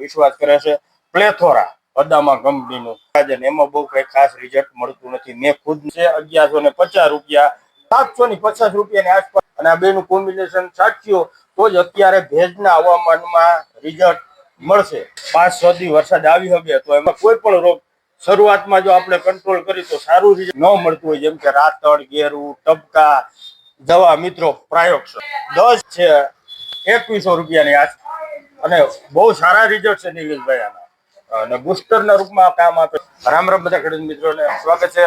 વિશ્વાસ કરે છે. પ્લેથોરા, અદામા કંપનીનું આજે એમાં બહુ કઈ ખાસ રિઝલ્ટ મળતું નથી. મેં ખુદ છે અગિયારસો ને પચાસ રૂપિયા, સાતસો ની પચાસ રૂપિયાની આસપાસ અને આ બેનું કોમ્બિનેશન સાચ્યો તો જ અત્યારે ભેજના હવામાનમાં રિઝલ્ટ મળશે. પાંચ છ દી વરસાદ આવી શકે તો એમાં કોઈ પણ રોગ શરૂઆતમાં જો આપણે કંટ્રોલ કરી તો સારું રિઝલ્ટ ન મળતું હોય. જેમ કે રાતળ ગેરું, ટપકા દવા મિત્રો પ્રાયોક્ષ દસ છે એકવીસો રૂપિયાની આસ અને બહુ સારા રિઝલ્ટ છે નિલેશભાઈ આના. અને બુસ્ટરના રૂપમાં કામ આપે. રામ રામ બધા ખેડૂત મિત્રોને સ્વાગત છે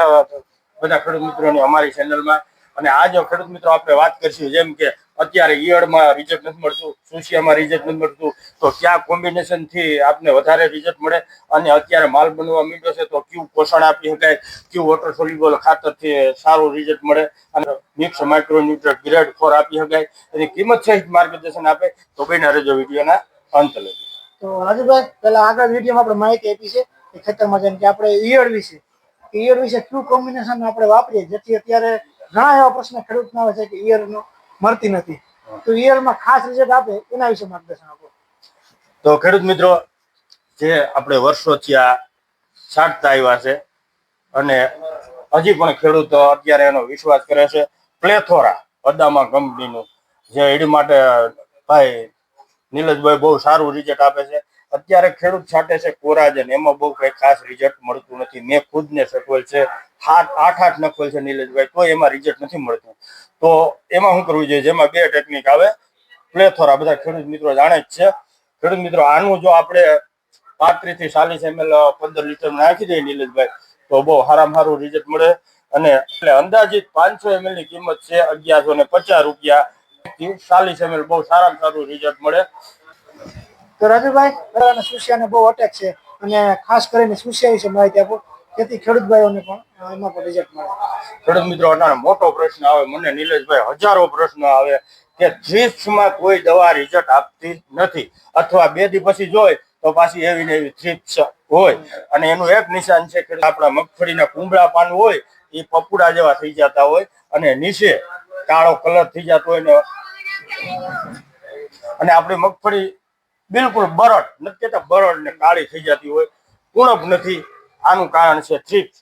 બધા ખેડૂત મિત્રોની અમારી ચેનલમાં અને આજે ખેડૂત મિત્રો આપણે વાત કરીશું, જેમ કે અત્યારે ઈયળમાં રિઝલ્ટ નથી મળતું, સુશિયામાં રિઝલ્ટ નથી મળતું, તો કયા કોમ્બિનેશનથી આપને વધારે રિઝલ્ટ મળે? અને અત્યારે માલ બનવા માંડ્યો છે, તો કયું પોષણ આપી શકાય? કયું વોટર સોલ્યુબલ ખાતરથી સારું રિઝલ્ટ મળે? અને મિક્સ માઇક્રોન્યુટ્રન્ટ ગ્રેડ ફોર આપી શકાય? એની કિંમત સહિત માર્ગદર્શન આપે. તો બહેના રહેજો વિડીયોના અંત લગી તો રાજુભાઈ પેલા આગળ વિડીયોમાં આપણે માહિતી આપી છે. કે ખેતરમાં જેમ કે આપણે ઈયળ વિશે ઈયળ વિશે કયું કોમ્બિનેશન આપણે વાપરીએ જેથી અત્યારે ઘણા એવા પ્રશ્ન ખેડૂતના આવે છે કે ઈયળનો મળતી નથી. તો ઈયળમાં ખાસ રિઝલ્ટ આપે એના વિશે માર્ગદર્શન આપો. તો ખેડૂત મિત્રો જે આપણે વર્ષોથી આ છાંટતા આવ્યા છે અને હજી પણ ખેડૂતો અત્યારે એનો વિશ્વાસ કરે છે પ્લેથોરા અદામા કંપનીનું જે એડી માટે ભાઈ નીલજભાઈ બહુ સારું રિઝલ્ટ આપે છે. અત્યારે ખેડૂત છાંટે છે કોરાજન. એમાં બહુ કઈ ખાસ રિઝલ્ટ મળતું નથી. મેં ખુદને સકવેલ છે. આઠ આઠ આઠ નકવેલ છે નીલજભાઈ. તો એમાં રિઝલ્ટ નથી મળતું. તો એમાં શું કરવું જોઈએ? જેમાં બે ટેકનિક આવે. પ્લેથોરા. બધા ખેડૂત મિત્રો જાણે જ છે. ખેડૂત મિત્રો, આનું જો આપણે પાંત્રીસથી ચાલીસ એમએલ પંદર લીટર નાખી દઈએ નીલજભાઈ, તો બહુ સારામાં સારું રિઝલ્ટ મળે. અને એટલે અંદાજિત પાંચસો એમએલની કિંમત છે અગિયારસો ને પચાસ રૂપિયા. ચાલીસ એમએલ બહુ સારામાં સારું રિઝલ્ટ મળે. તો રાજુભાઈ અને સુશિયાને બહુ અટેક છે અને ખાસ કરીને સુશિયા વિશે માહિતી આપો. જેથી ખેડૂત ભાઈઓને પણ એમાં પણ રિઝલ્ટ મળે. ખેડૂત મિત્રો મોટો પ્રશ્ન આવે. મને નિલેશભાઈ હજારો પ્રશ્ન આવે કે થ્રીપ્સમાં કોઈ દવા રિઝલ્ટ આપતી નથી. અથવા બે દી પછી જોઈ તો પાછી એવી ને એવી થ્રીપ્સ હોય. અને એનું એક નિશાન છે કે આપણા મગફળીના કુંબળા પાન હોય એ પપુડા જેવા થઈ જતા હોય. અને નીચે કાળો કલર થઈ જતો હોય ને અને આપણી મગફળી બિલકુલ બરડ, નથી કહેતા બરડ ને કાળી થઈ જતી હોય ઉણપ નથી. આનું કારણ છે થ્રીપ્સ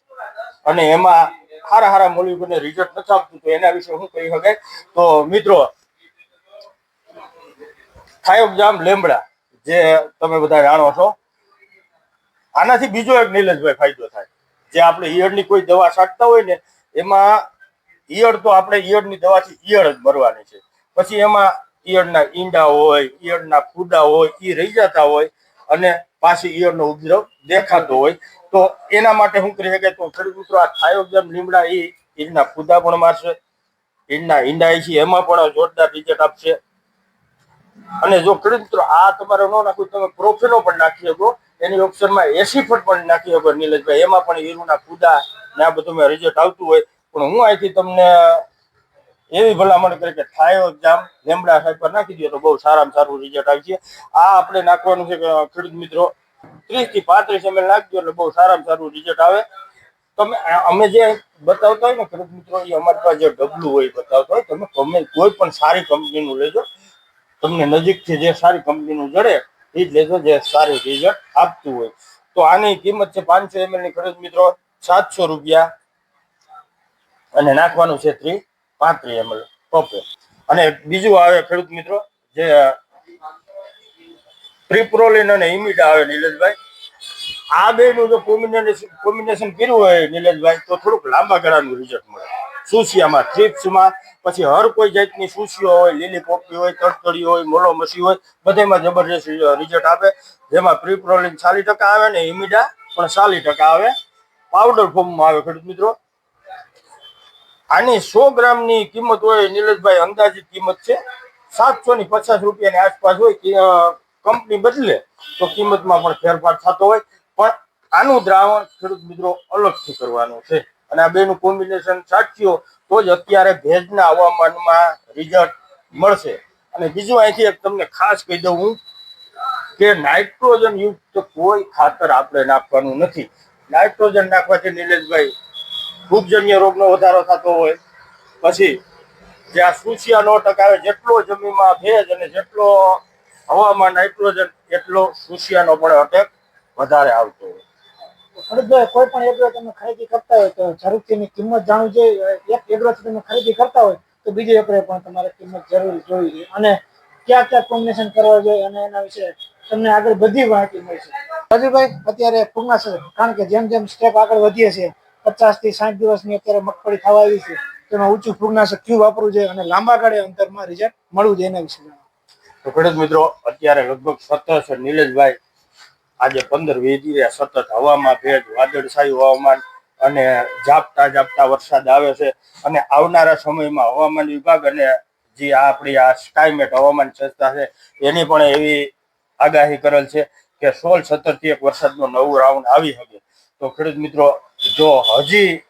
અને એમાં સારા સારા મોલિક્યુલને રિઝલ્ટ નથી આપતું, તો એના વિશે હું કહી શકાય. તો મિત્રો થાયોજામ લેમડા, જે તમે બધા જાણો છો, આનાથી બીજો એક નીલજભાઈ ફાયદો થાય. જે આપણે ઈયળની કોઈ દવા છાંટતા હોય ને, એમાં ઈયળ તો આપણે ઈયળની દવાથી ઈયળ જ મરવાની છે. પછી એમાં ઈયળના ઈંડા હોય, ઈયળના ફૂદા હોય એ રહી જતા હોય અને પાછી ઈયળનો ઉપદ્રવ દેખાતો હોય. તો એના માટે શું કરી શકાય તો ખેડૂત મિત્રો, આ થાયોજામ લીમડા એ ઈડના ફૂદા પણ મારશે, ઈડના ઈંડા છે, એમાં પણ જોરદાર રિઝલ્ટ આપશે. અને જો ખેડૂત મિત્રો, આ તમારે ન નાખવું, તમે પ્રોફેનો પણ નાખી શકો. એની ઓપ્શનમાં એસી ફૂટ પણ નાખી શકો, નીલેશભાઈ. એમાં પણ ઈરુના કુદા ને આ બધું રિઝલ્ટ આવતું હોય. પણ હું અહીંથી તમને એવી ભલામણ કરી કે થાયો જામ, લેમડા સાહેબ પર નાખી દો તો બહુ સારામાં સારું રિઝલ્ટ આવશે આ આપણે નાખવાનું છે ખેડૂત મિત્રો ત્રીસથી પાંત્રીસ એમએલ નાખજો એટલે બહુ સારામાં સારું રિઝલ્ટ આવે. તમે અમે જે બતાવતા હોય ને ખેડૂત મિત્રો, એ અમારી પાસે જે ડબલું હોય બતાવતા હોય, તમે ગમે કોઈ પણ સારી કંપનીનું લેજો. તમને નજીકથી જે સારી કંપનીનું જડે, એ જ લેજો જે સારું રિઝલ્ટ આપતું હોય. તો આની કિંમત છે પાંચસો એમએલની ખેડૂત મિત્રો, સાતસો રૂપિયા. અને નાખવાનું છે ત્રી પાંત્રીસ એમએલ પપે અને બીજું આવે ખેડૂત મિત્રો, જે ટ્રિપ્રોલિન અને ઇમિડા આવે નિલેશભાઈ. આ બે નું જો કોમ્બિનેશન કોમ્બિનેશન કર્યું હોય નિલેશભાઈ, તો થોડુંક લાંબા ગાળાનું રિઝલ્ટ મળે. સુસિયામાં થ્રિપ્સમાં, પછી હર કોઈ જાતની સુસીઓ હોય, લીલી પોપી હોય, તડતડી હોય, મોલો મસી હોય, બધામાં જબરજસ્ત રિઝલ્ટ આપે. જેમાં પ્રિપ્રોલિન ચાલીસ ટકા આવે ને ઇમિડા પણ ચાલીસ ટકા આવે. પાવડર ફોર્મમાં આવે ખેડૂત મિત્રો. આની સો ગ્રામની કિંમત હોય નિલેશભાઈ, અંદાજિત કિંમત છે. સાતસો ની પચાસ રૂપિયાની આસપાસ હોય કંપની બદલે તો કિંમતમાં પણ ફેરફાર થતો હોય. પણ આનું દ્રાવણ, ખેડૂત મિત્રો, અલગથી કરવાનું છે. અને આ બેનું કોમ્બિનેશન સાચ્યો તો જ અત્યારે ભેજના હવામાનમાં રિઝલ્ટ મળશે. અને બીજું અહીંથી એક તમને ખાસ કહી દઉં હું કે નાઇટ્રોજન યુક્ત કોઈ ખાતર આપણે નાખવાનું નથી. નાઇટ્રોજન નાખવાથી નિલેશભાઈ ફૂગજન્ય રોગનો વધારો થતો હોય. પછી જે આ સુસિયા નો ટકાવે જેટલો જમીનમાં ભેજ અને જેટલો હવામાં નાઇટ્રોજન, એટલો સુશિયાનો પણ અટેક વધારે આવતો હોય. ખેડૂતભાઈ કોઈ પણ એગ્રો તમે ખરીદી કરતા હોય તો જરૂરથી કિંમત જાણવું જોઈએ. એક એગ્રો તમે ખરીદી કરતા હોય તો બીજો એગ્રો પણ તમારે કિંમત જરૂર જોવી જોઈએ. અને ક્યાં ક્યાં કોમ્બિનેશન કરવા જોઈએ અને એના વિશે તમને આગળ બધી માહિતી મળશે હજુભાઈ અત્યારે પૂર્ણ છે કારણ કે જેમ જેમ સ્ટેપ આગળ વધીએ છે પચાસથી સાઠ દિવસની અત્યારે મગફળી થવા આવી છે. તેમાં ઊંચું ફૂગનાશક ક્યુ વાપરવું જોઈએ અને લાંબા ગાળે અંતરમાં રિઝલ્ટ મળવું જોઈએ એના વિશે તો ખેડૂત મિત્રો, અત્યારે લગભગ સતત નીલેશભાઈ આજે પંદર વીસ દિવસ સતત હવામાં ભેજ વાદળછાયું હવામાન અને ઝાપટા ઝાપટા વરસાદ આવે છે. અને આવનારા સમયમાં હવામાન વિભાગ અને જે આપણી આ સ્કાયમેટ હવામાન સંસ્થા છે, એની પણ એવી આગાહી કરેલ છે કે સોળ સત્તરથી એક વરસાદનો નવું રાઉન્ડ આવી શકે. તો ખેડૂત મિત્રો જો હજી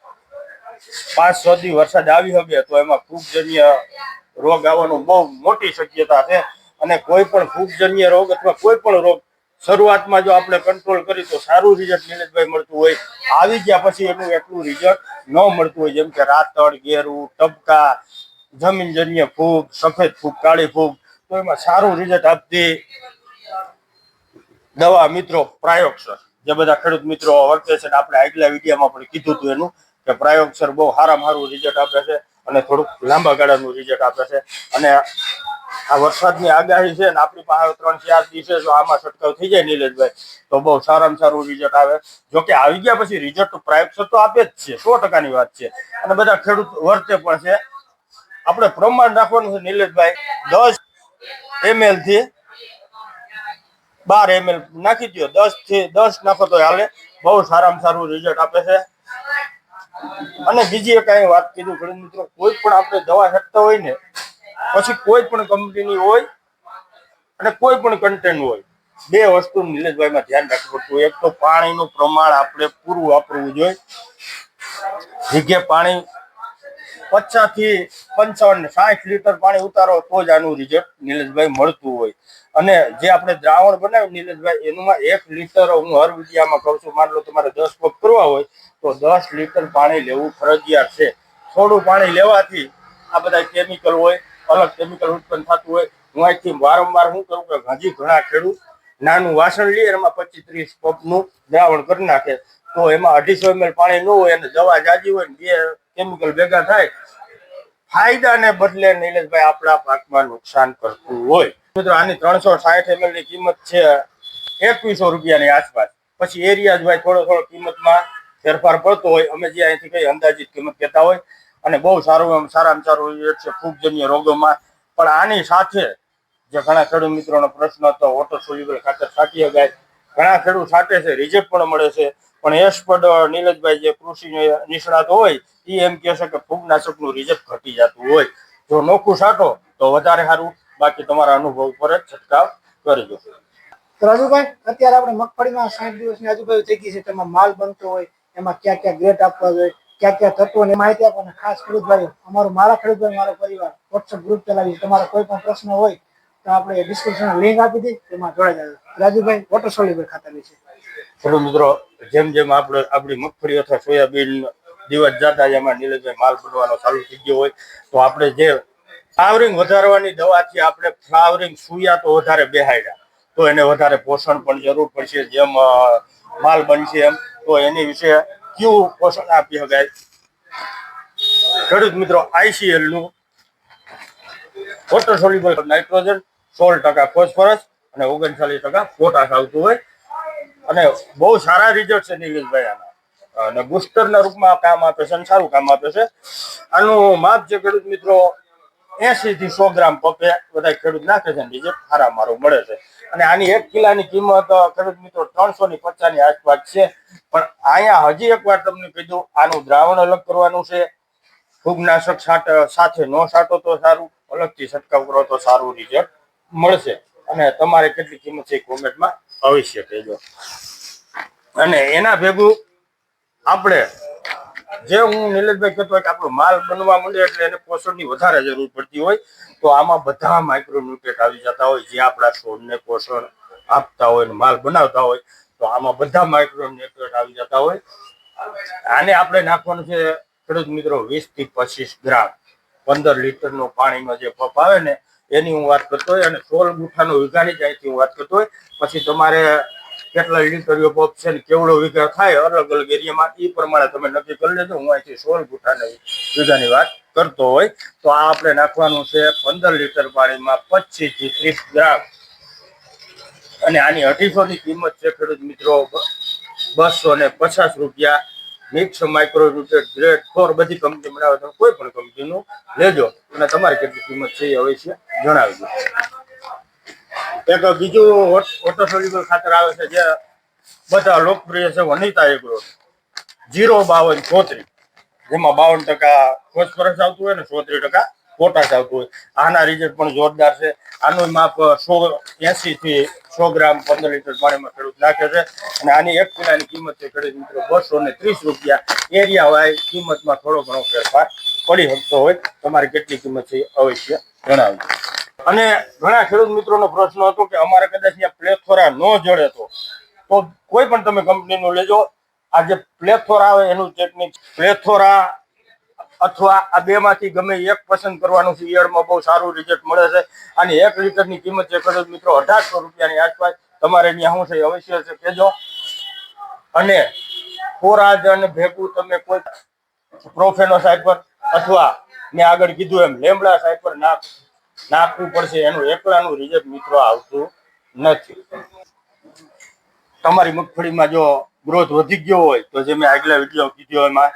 પાંચ, છ દી વરસાદ આવી શકે તો એમાં ફૂગજન્ય રોગ આવવાનું બહુ મોટી શક્યતા છે. અને કોઈ પણ ફૂગજન્ય રોગ અથવા કોઈ પણ રોગ શરૂઆતમાં જો આપણે કંટ્રોલ કરી તો સારું રિઝલ્ટ નીલેશભાઈ મળતું હોય. આવી ગયા પછી એનું એટલું રિઝલ્ટ ન મળતું હોય, જેમ કે રાતળ, ગેરું ટપકા જમીનજન્ય ફૂગ, સફેદ ફૂગ, કાળી ફૂગ, તો એમાં સારું રિઝલ્ટ આપતી દવા મિત્રો પ્રાયોક્ષર જે બધા ખેડૂત મિત્રો વર્તે છે ને આપણે આગલા વિડીયોમાં પણ કીધું હતું એનું કે પ્રાયોક્ષર બહુ સારામાં સારું રિઝલ્ટ આપે છે અને થોડુંક લાંબા ગાળાનું રિઝલ્ટ આપે છે. અને આ વરસાદની આગાહી છે ને આપણી પાસે ત્રણ ચાર દિવસે જો આમાં છંટકાવ થઈ જાય નિલેશભાઈ, તો બહુ સારામાં સારું રિઝલ્ટ આવે. જો કે આવી ગયા પછી રિઝલ્ટ તો પ્રાયોક્ષર તો આપે જ છે, સો ટકાની વાત છે. અને બધા ખેડૂત વર્તે પણ છે. આપણે પ્રમાણ રાખવાનું છે નિલેશભાઈ, દસ એમએલથી બાર એમએલ નાખી દો દસથી દસ નાખો તો હાલે. બહુ સારામાં સારું રિઝલ્ટ આપે છે. અને બીજી એક અહીં વાત કીધું ઘણી મિત્રો, કોઈ પણ આપણે દવા છાંટતા હોય ને, પછી કોઈ પણ કંપનીની હોય અને કોઈ પણ કન્ટેન્ટ હોય, બે વસ્તુ નિલેશભાઈમાં ધ્યાન રાખવું પડતું એક તો પાણીનું પ્રમાણ આપણે પૂરું વાપરવું જોઈએ. જગ્યા પાણી પચાસથી પંચાવન સાઠ લીટર પાણી ઉતારો તો જ આનું રિઝલ્ટ નીલેશભાઈ મળતું હોય. અને જે આપણે દ્રાવણ બનાવ્યું નીલેશભાઈ એનું એક લીટર હું હર વિડીયામાં કહું છું, માન લો તમારે દસ પગ કરવા હોય, તો દસ લીટર પાણી લેવું ફરજિયાત છે. થોડું પાણી લેવાથી આ બધા કેમિકલ હોય, અલગ કેમિકલ ઉત્પન્ન થતું હોય. હું અહીંથી વારંવાર શું કરું કે હજી ઘણા ખેડૂત નાનું વાસણ લઈએ એમાં પચીસ ત્રીસ પગનું દ્રાવણ કરી નાખે. તો એમાં અઢીસો એમએલ પાણી ન હોય અને દવા જાજી હોય ને બે કેમિકલ ભેગા થાય, ફાયદાને બદલે નિલેશભાઈ આપણા પાકમાં નુકસાન કરતું હોય. મિત્રો, આની ત્રણસો સાઠ ml ની કિંમત છે એકવીસો રૂપિયાની આસપાસ. પછી એરિયા ભાઈ થોડો થોડો કિંમતમાં ફેરફાર પડતો હોય. અમે જે અહીંથી કઈ અંદાજિત કિંમત કહેતા હોય અને બહુ સારું સારામાં સારું છે ફૂગજન્ય રોગોમાં. પણ આની સાથે જે ઘણા ખેડૂત મિત્રોનો પ્રશ્ન હતો ઓટો સોલ્યુબલ ખાતર છાંટી શકાય. ઘણા ખેડૂત છાંટે છે રિઝલ્ટ પણ મળે છે. પણ એસપડ નીલજભાઈ જે કૃષિ નિષ્ણાત હોય એ એમ કહે છે કે ફૂગનાશકનું રિઝલ્ટ ઘટી જતું હોય. જો નોખું છાંટો તો વધારે સારું. બાકી તમારા અનુભવ પર જ છંટકાવ કરજો. રાજુભાઈ અત્યારે આપણે મગફળીમાં સાઠ દિવસની આજુબાજુ થઈ ગઈ છે તેમાં માલ બનતો હોય એમાં ક્યાં ક્યાં ગ્રેડ આપવા જોઈએ ક્યાં ક્યાં તત્વોની માહિતી આપો અને ખાસ ખેડૂતભાઈ અમારો મારા ખેડૂતભાઈ મારો પરિવાર વોટ્સઅપ ગ્રુપ ચલાવી તમારો કોઈ પણ પ્રશ્ન હોય તો આપણે ડિસ્ક્રિપ્શન લિંક આપી દઈએ તેમાં જોડાઈ જાય રાજુભાઈ વોટર સોલ્યુબલ ખાતાની વિશે ખેડૂત મિત્રો જેમ જેમ આપણે આપણી મગફળી અથવા સોયાબીન દિવસ જતા એમાં નીલજભાઈ માલ બનવાનો ચાલુ થઈ ગયો હોય, તો આપણે જે ફ્લાવરિંગ વધારવાની દવાથી આપણે ફ્લાવરિંગ સુયા તો વધારે બેહાડ્યા તો એને વધારે પોષણ પણ જરૂર પડશે, જેમ માલ બનશે એમ. તો એની વિશે કયું પોષણ આપી શકાય? ખેડૂત મિત્રો, આઈસીએલનું સોલ્યુબલ નાઇટ્રોજન સોળ ટકા ફોસ્ફરસ અને ઓગણચાલીસ ટકા પોટાશ આવતું હોય. અને બહુ સારા રિઝલ્ટ છે નિલેશભાઈ આના. અને બુસ્ટરના રૂપમાં કામ આપે છે અને સારું કામ આપે છે. આનું માપ છે ખેડૂત મિત્રો એસી થી સો ગ્રામ પપે બધા ખેડૂત નાખે છે બીજે સારા મારું મળે છે. અને આની એક કિલાની કિંમત ખેડૂત મિત્રો ત્રણસો ની પચાસની આસપાસ છે. પણ અહીંયા હજી એક વાર તમને કીધું આનું દ્રાવણ અલગ કરવાનું છે. ફૂગનાશક છાંટ સાથે નો છાંટો તો સારું, અલગથી છંટકાવ કરો તો સારું રિઝલ્ટ મળશે. અને તમારે કેટલી કિંમત છે કોમેન્ટમાં અવશ્ય કહેજો. અને એના ભેગું આપણે જે હું નિલેશભાઈ કહેતો હોય કે આપણો માલ બનવા માંડે એટલે એને પોષણની વધારે જરૂર પડતી હોય, તો આમાં બધા માઇક્રોન્યુટ્રેટ આવી જતા હોય, જે આપણા છોડને પોષણ આપતા હોય અને માલ બનાવતા હોય, તો આમાં બધા માઇક્રોન્યુટ્રેટ આવી જતા હોય. આને આપણે નાખવાનું છે, ખેડૂત મિત્રો, વીસથી પચીસ ગ્રામ. પંદર લીટરનો પાણીનો જે પપ આવે ને, એની હું વાત કરતો હોય અને સોળ ગુઠાનો વિઘાની જાય હું વાત કરતો હોય. પછી તમારે કેટલા લીટરીઓ પપ છે ને કેવડો વીઘા થાય અલગ અલગ એરિયામાં એ પ્રમાણે તમે નક્કી કરી લેજો. હું અહીંથી સોળ ગુઠાના વીઘાની વાત કરતો હોય. તો આ આપણે નાખવાનું છે પંદર લીટર પાણીમાં પચીસથી ત્રીસ ગ્રામ. અને આની અઢીસો ની કિંમત છે ખેડૂત મિત્રો બસો ને પચાસ રૂપિયા. Mix micro rooted grade four બધી કંપની બનાવે તમે કોઈ પણ કંપનીનું લેજો. અને તમારી કેટલી કિંમત છે એ અવશ્ય જણાવજો. એક બીજું ઓટો સોલ્યુબલ ખાતર આવે છે જે બધા લોકપ્રિય છે, વનિતા એગ્રો. જીરો બાવન ચોત્રીસ. જેમાં બાવન ટકા ફોસ્ફરસ આવતું હોય ને ચોત્રીસ ટકા પોટાશ આવતું હોય. આના રિઝલ્ટ પણ જોરદાર છે. આનું માપ સો એસી થી સો ગ્રામ પંદર લીટર પાણીમાં ખેડૂત નાખે છે. અને આની એક કિલાની કિંમત છે ખેડૂત મિત્રો બસો ને ત્રીસ રૂપિયા. એરિયા હોય કિંમતમાં થોડો ઘણો ફેરફાર પડી શકતો હોય. તમારી કેટલી કિંમત છે અવશ્ય જણાવજો. અને ઘણા ખેડૂત મિત્રોનો પ્રશ્ન હતો કે અમારે કદાચ પ્લેથોરા ન જડે તો. કોઈ પણ તમે કંપનીનું લેજો. આ જે પ્લેથોરા આવે એનું ટેકનિક પ્લેથોરા અથવા આ બે માંથી ગમે એક પસંદ કરવાનું ઈયળમાં બહુ સારું રિઝલ્ટ મળે છે. અને એક લીટરની કિંમત છે, ખેડૂત મિત્રો, અઢારસો રૂપિયાની આસપાસ. તમારે ત્યાં શું છે અવશ્ય છે, કહેજો. અને ખોરાજ અને ભેગું તમે કોઈ પ્રોફેનો સાઈડ પર અથવા મેં આગળ કીધું એમ લેમડા સાઈડ પર નાખ. નાખવું પડશે. એનું એકલાનું રિઝલ્ટ મિત્રો આવતું નથી. તમારી મગફળીમાં જો ગ્રોથ વધી ગયો હોય, તો જે મેં આગલા વીડિયો કીધો એમાં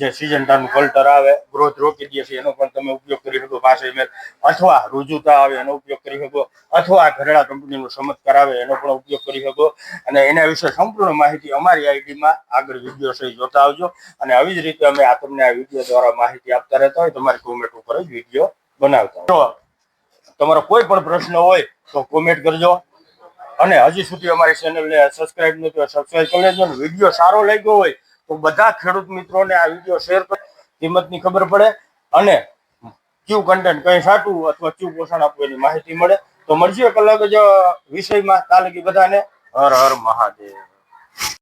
જે સિજન્ટાનું કલ્ટર આવે ગ્રોથ રોકી દે છે, એનો પણ તમે ઉપયોગ કરી શકો. પાસે ml અથવા રુજુતા આવે, એનો ઉપયોગ કરી શકો. અથવા ઘરેડા કંપનીનું ચમત્કાર આવે, એનો પણ ઉપયોગ કરી શકો. અને એના વિશે સંપૂર્ણ માહિતી અમારી આઈડીમાં આગળ વીડિયો સહી જોતા આવજો. અને આવી જ રીતે અમે આ તમને આ વીડિયો દ્વારા માહિતી આપતા રહેતા હોય, તમારી કોમેન્ટ ઉપર જ વીડિયો બનાવતા તમારો કોઈ પણ પ્રશ્ન હોય તો કોમેન્ટ કરજો. અને હજી સુધી અમારી ચેનલને સબસ્ક્રાઇબ નથી હોય સબસ્ક્રાઇબ કરી લેજો વીડિયો સારો લાગ્યો હોય તો બધા ખેડૂત મિત્રોને આ વીડિયો શેર કરો. કિંમતની ખબર પડે અને કયું કન્ટેન્ટ કઈ સાચું અથવા કયું પોષણ આપવું એની માહિતી મળે. તો મળશે કલાક જ વિષયમાં. તાલગી બધાને હર હર મહાદેવ.